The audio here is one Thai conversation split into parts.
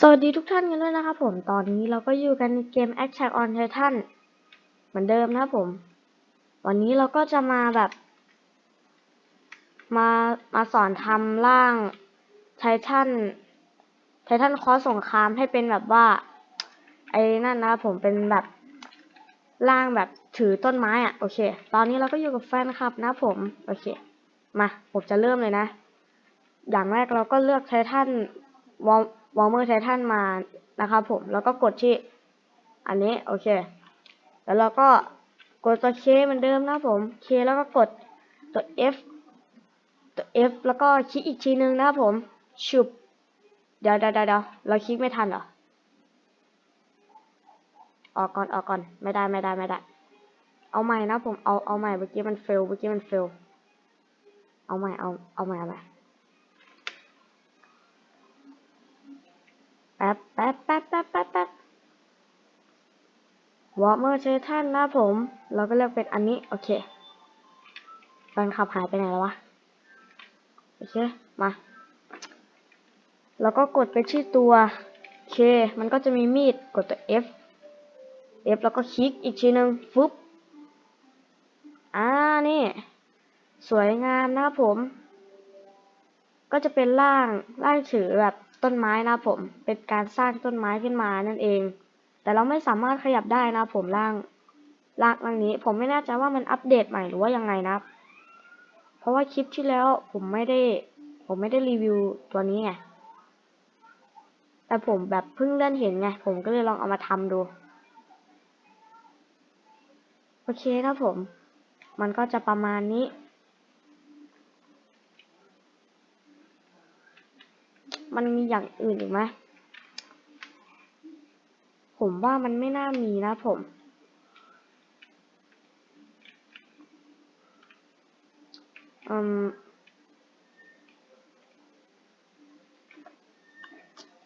สวัสดีทุกท่านกันด้วยนะครับผมตอนนี้เราก็อยู่กันในเกม Attack on Titan เหมือนเดิมนะผม วันนี้เราก็จะมาแบบ มามาสอนทำร่างไททันไททันคอสสงครามให้เป็นแบบว่า ไอ้นั่นนะผมเป็นแบบร่างแบบถือต้นไม้อะโอเค ตอนนี้เราก็อยู่กับแฟนคลับนะผมโอเค มาผมจะเริ่มเลยนะ อย่างแรกเราก็เลือกไททันวอล วอลเมอร์ไททันมานะครับผมแล้วก็กดที่อันนี้โอเค แล้วเราก็กดตัว K เหมือนเดิมนะครับผม K แล้วก็กดตัว F ตัว F แล้วก็คลิกอีกทีนึงนะครับผมชุบเดี๋ยวเดี๋ยวเดี๋ยวเราคลิกไม่ทันเหรอออกก่อนออกก่อนไม่ได้ไม่ได้ไม่ได้ เอาใหม่นะผมเอาเอาใหม่เมื่อกี้มันเฟลเมื่อกี้มันเฟลเอาใหม่เอาเอาใหม่เอาใหม่ แป๊บแป๊บแป๊บแป๊บแป๊บแป๊บวอร์เมอร์เชทันนะผม เราก็เลือกเป็นอันนี้ โอเคแฟนขับหายไปไหนแล้ววะ โอเค มา แล้วก็กดไปที่ตัว K มันก็จะมีมีด กดตัว F F แล้วก็คลิกอีกทีนึงฟึบอ่า นี่ สวยงามนะครับผม ก็จะเป็นร่าง ร่างถือแบบ ต้นไม้นะผม เป็นการสร้างต้นไม้ขึ้นมานั่นเอง แต่เราไม่สามารถขยับได้นะผมร่างร่างร่างนี้ ผมไม่แน่ใจว่ามันอัปเดตใหม่หรือว่ายังไงนะเพราะว่าคลิปที่แล้วผมไม่ได้ ผมไม่ได้รีวิวตัวนี้ไงแต่ผมแบบเพิ่งเล่นเห็นไง ผมก็เลยลองเอามาทำดู โอเคครับผม มันก็จะประมาณนี้ มันมีอย่างอื่นอีกไหมผมว่ามันไม่น่ามีนะผม อืม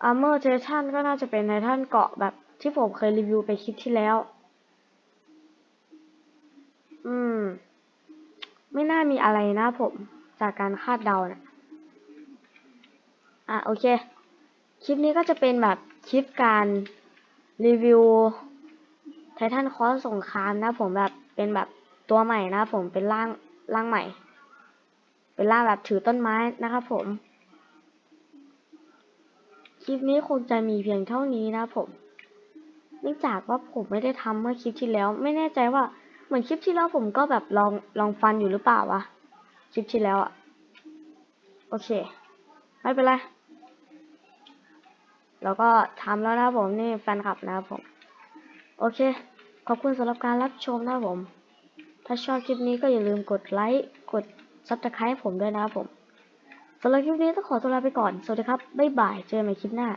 Armor Titan ก็น่าจะเป็นไททันเกาะแบบที่ผมเคยรีวิวไปคลิปที่แล้ว อืม ไม่น่ามีอะไรนะผม จากการคาดเดานะี่ย อะโอเค คลิปนี้ก็จะเป็นแบบคลิปการรีวิวไททันคอสสงครามนะผมแบบเป็นแบบตัวใหม่นะผมเป็นร่างร่างใหม่ เป็นร่างแบบถือต้นไม้นะครับผม คลิปนี้คงจะมีเพียงเท่านี้นะผมเนื่องจากว่าผมไม่ได้ทำเมื่อคลิปที่แล้ว ไม่แน่ใจว่าเหมือนคลิปที่แล้วผมก็แบบลองลองฟันอยู่หรือเปล่าวะคลิปที่แล้วอะโอเค ไม่เป็นไร แล้วก็ทำแล้วนะครับผมนี่แฟนคลับนะครับผม โอเค ขอบคุณสำหรับการรับชมนะครับผม ถ้าชอบคลิปนี้ก็อย่าลืมกดไลค์กดซับสไครต์ผมด้วยนะครับผมสำหรับคลิปนี้ต้องขอตัวลาไปก่อน สวัสดีครับ บ๊ายบาย เจอกันใหม่คลิปหน้า